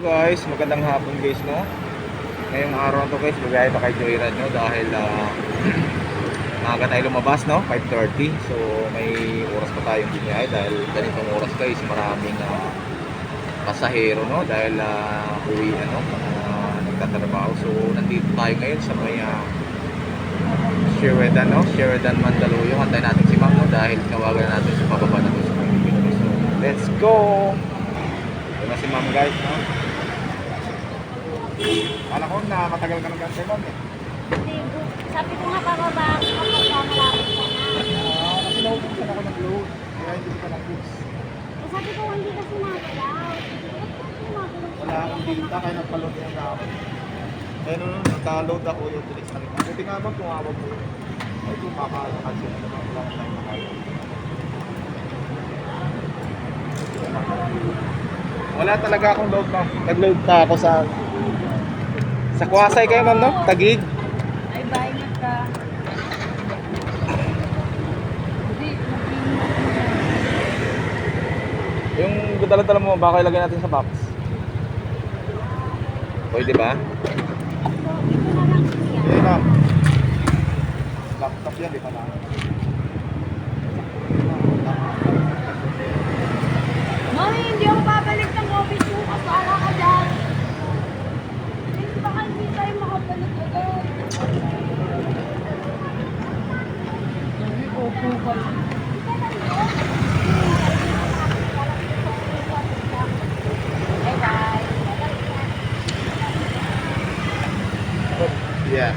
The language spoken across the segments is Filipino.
guys, magandang hapon guys no. Ngayong araw to guys, bibiyahe pa kay Joyride no dahil ah, maaga tayo lumabas no, 5.30. So may oras pa tayong bibiyahe dahil ganitong oras guys, maraming ah, pasahero no dahil uh, uwi ano, uh, nagtatrabaho. So nandito tayo ngayon sa may uh, Sheridan no, Sheridan Mandaluyong. Antay natin si Ma'am no dahil tawagan natin sa pababa na. So let's go! Na si Ma'am guys no. Alam ko na matagal ka nang gantay ma'am eh. Hindi, sabi ko nga bababa ako kapag malapit ka na. Ah, kasi naubusan ako ng load. Kaya hindi ko pa nag-goods. Eh, sabi ko hindi kasi nagalaw. Wala akong tinta kaya nagpa-load yung ako. Kaya nung nagka-load ako yung tulis na rin. Buti nga ma'am tumawag ko. Ay kung na naman wala akong time makaya. Wala talaga akong load ma'am. Nag-load pa ako sa sa Kwasay kayo ma'am no? Tagig. Ay, bayad ka. Hindi, Yung dala-dala mo, baka ilagay natin sa box. Pwede ba? Na. Hindi ma'am. Laptop yan, di ba na? Mami, hindi ako babalik ng office mo kasi ala ka dyan. Hindi baka hindi tayo makabalik agad. Hindi, opo ka. Bye-bye. Yeah.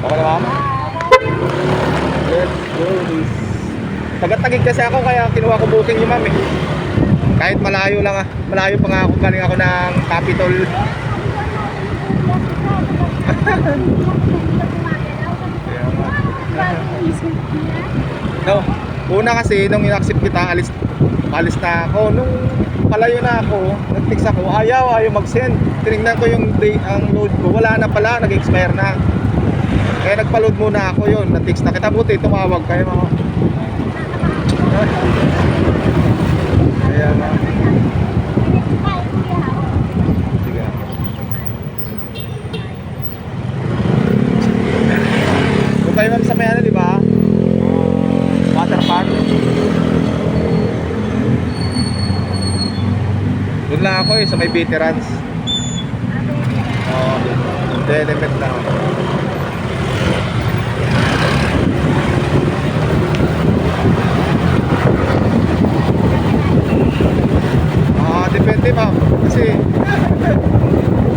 Okay na ma'am? Let's go this. Tagatagig kasi ako kaya kinuha ko booking yung ma'am eh. Kahit malayo lang ah. Malayo pa nga ako galing ako ng Capitol. No. Una kasi nung inaccept kita alis alis na ako nung palayo na ako nag-text ako ayaw ayaw mag-send tinignan ko yung day, ang load ko wala na pala nag-expire na kaya nagpa-load muna ako yun na-text na kita buti tumawag kayo mga kaya nga sige kung kayo ma'am sa may ano di ba Ah, water park doon lang ako eh sa may veterans Oo, oh, element lang ako. Ah, depende ma'am. Kasi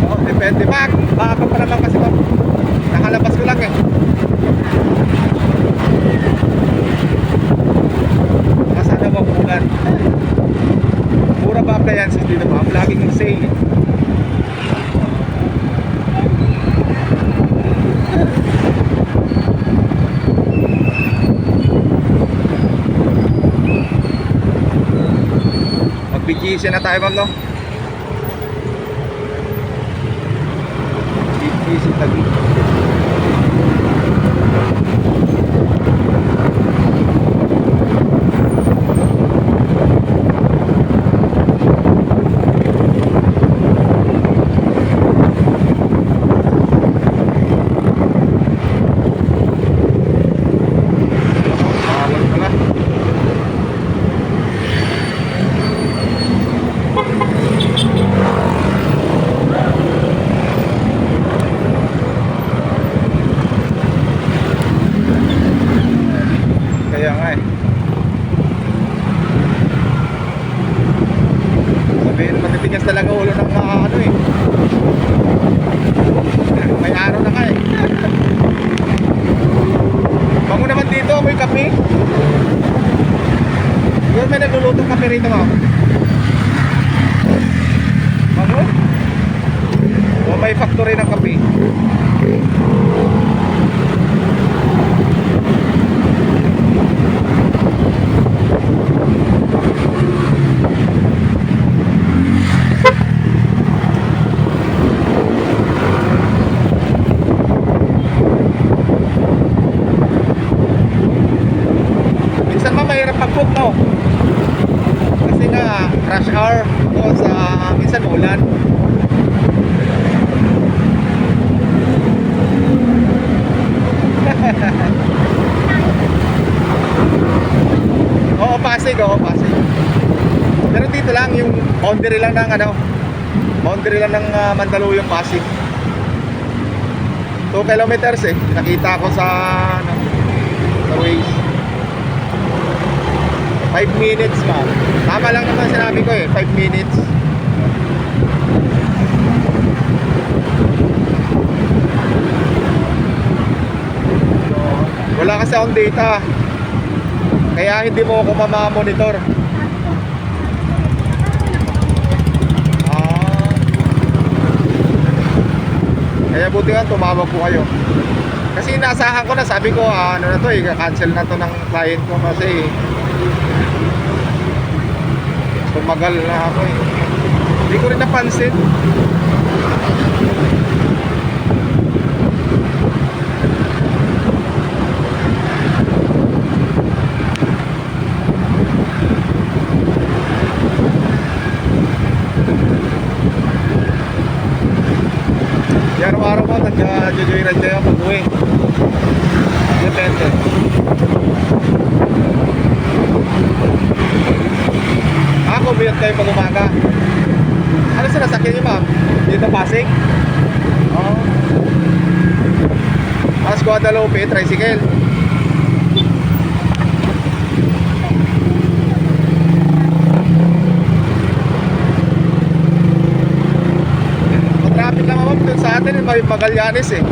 Oh, depende ma'am. Baka kasi ma'am. Nakalabas ko lang eh. Sana mabulan. Laging sale. eh. Mag-BGC na tayo ma'am no? BGC Taguig. Bawal pala. Kaya nga eh. Sabihin, matitigas talaga ulo ng mga ano eh. May araw na ka eh. Bango naman dito, may kape. Yun, may naglulutong kape rito mo. Bango? O may factory ng kape. Oo, Pasig, oo, Pasig. Pero dito lang, yung boundary lang ng ano, boundary lang ng ah, Mandaluyong, Pasig. 2 kilometers eh, nakita ko sa, ano, sa Waze. 5 minutes pa. Tama lang naman sinabi ko eh, 5 minutes. Wala kasi akong data. Kaya hindi mo ako mamamonitor. Ah. Kaya buti nga tumawag ko kayo. Kasi inasahan ko na, sabi ko, ah, ano na to eh, cancel na to ng client ko kasi tumagal na ako eh. Hindi ko rin napansin. Yan, araw-araw ko, nag-joyride kayo pag uwi. Depende. Ah, commute kayo pag umaga. Ano sinasakyan niyo, ma'am? Dito Pasig? Oo. Oh. Mas Guadalupe, tricycle. Traffic lang ma'am dun sa atin, may Magallanes eh.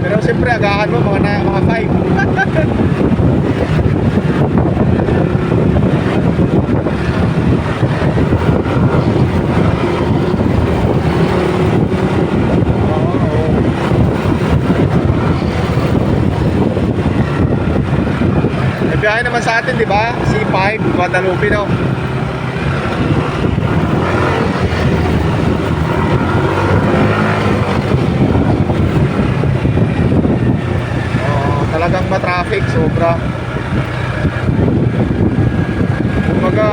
Pero siyempre, agahan mo mga, na, mga 5. May biyahe naman sa atin, di ba? C5, Guadalupe, no? Oo, talagang ma-traffic, sobra. Kumbaga,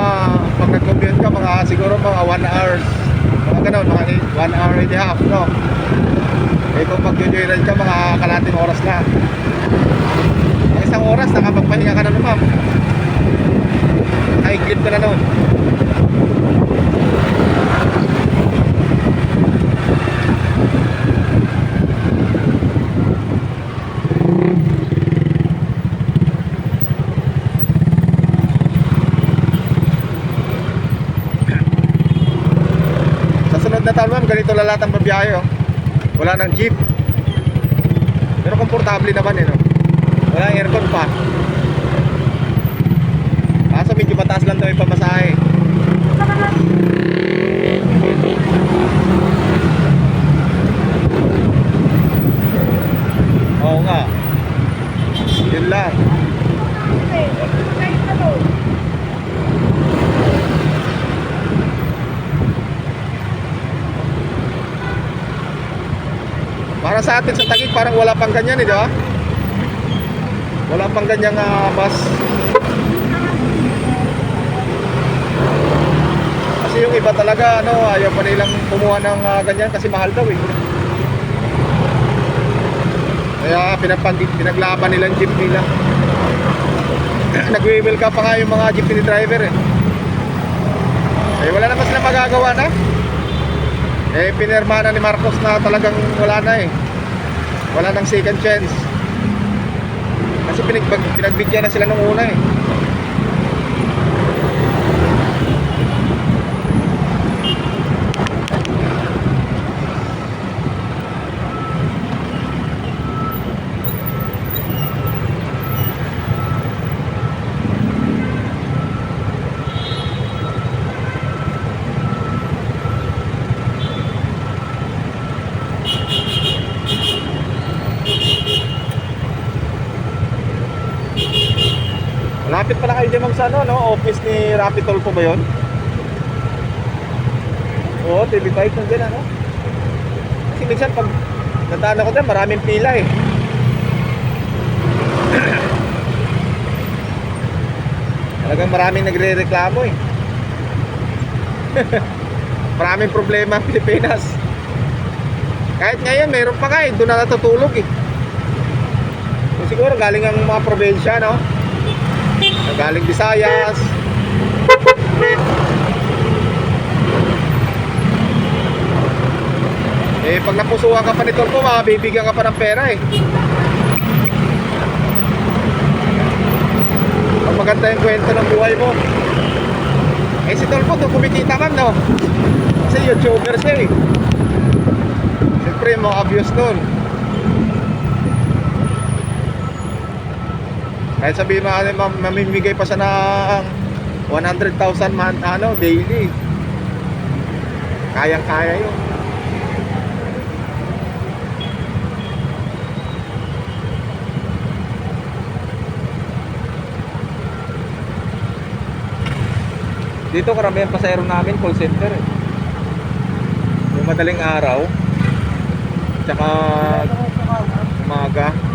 pag nag-commute ka, mga siguro mga 1 hours. Mga ganun, mga 1 hour and a half, no? Eh kung mag-joyride ka, mga kalating oras na. Ang isang oras, nakapagpahinga ka na naman. Naka-clip ka na nun. Taon ma'am, ganito lalat ang pabiyahe oh. Wala nang jeep. Pero komportable naman eh no. Wala aircon pa. Kaso medyo mataas lang daw yung pamasahe. Oo nga. Yun lang. Sa atin sa Taguig, parang wala pang ganyan eh, di ba? Wala pang ganyang ah, bus. Kasi yung iba talaga, ano, ayaw pa nilang kumuha ng ah, ganyan kasi mahal daw eh. Kaya pinapandi, pinaglaban nilang jeep nila. Nag-wheel ka pa nga yung mga jeepney driver eh. Eh wala naman sila magagawa na. Eh, pinirma na ni Marcos na talagang wala na eh. Wala nang second chance. Kasi pinagbag, pinagbigyan na sila nung una eh. Malapit pala kayo dyan sa ano, no? Office ni Rapi Tolpo ba yun? Oo, TV5 nandiyan ano? Kasi minsan pag nadaan ako dyan, maraming pila eh. Talagang maraming nagre-reklamo eh. maraming problema Pilipinas. Kahit ngayon, meron pa nga eh. Doon na natutulog eh. So, siguro galing ang mga probinsya, no? Galing Visayas. Eh, pag napusuhan ka pa nito po, mabibigyan ka pa ng pera eh. Pag maganda yung kwento ng buhay mo. Eh, si Tolpo, doon kumikita man, no? Kasi YouTuber siya eh. Siyempre, yung mga views Kahit sabihin mo, ano, mam- mamimigay pa siya ng 100,000 man, ano, daily. Kayang-kaya yun. Dito karamihan pasahero namin call center eh. Yung madaling araw, tsaka umaga.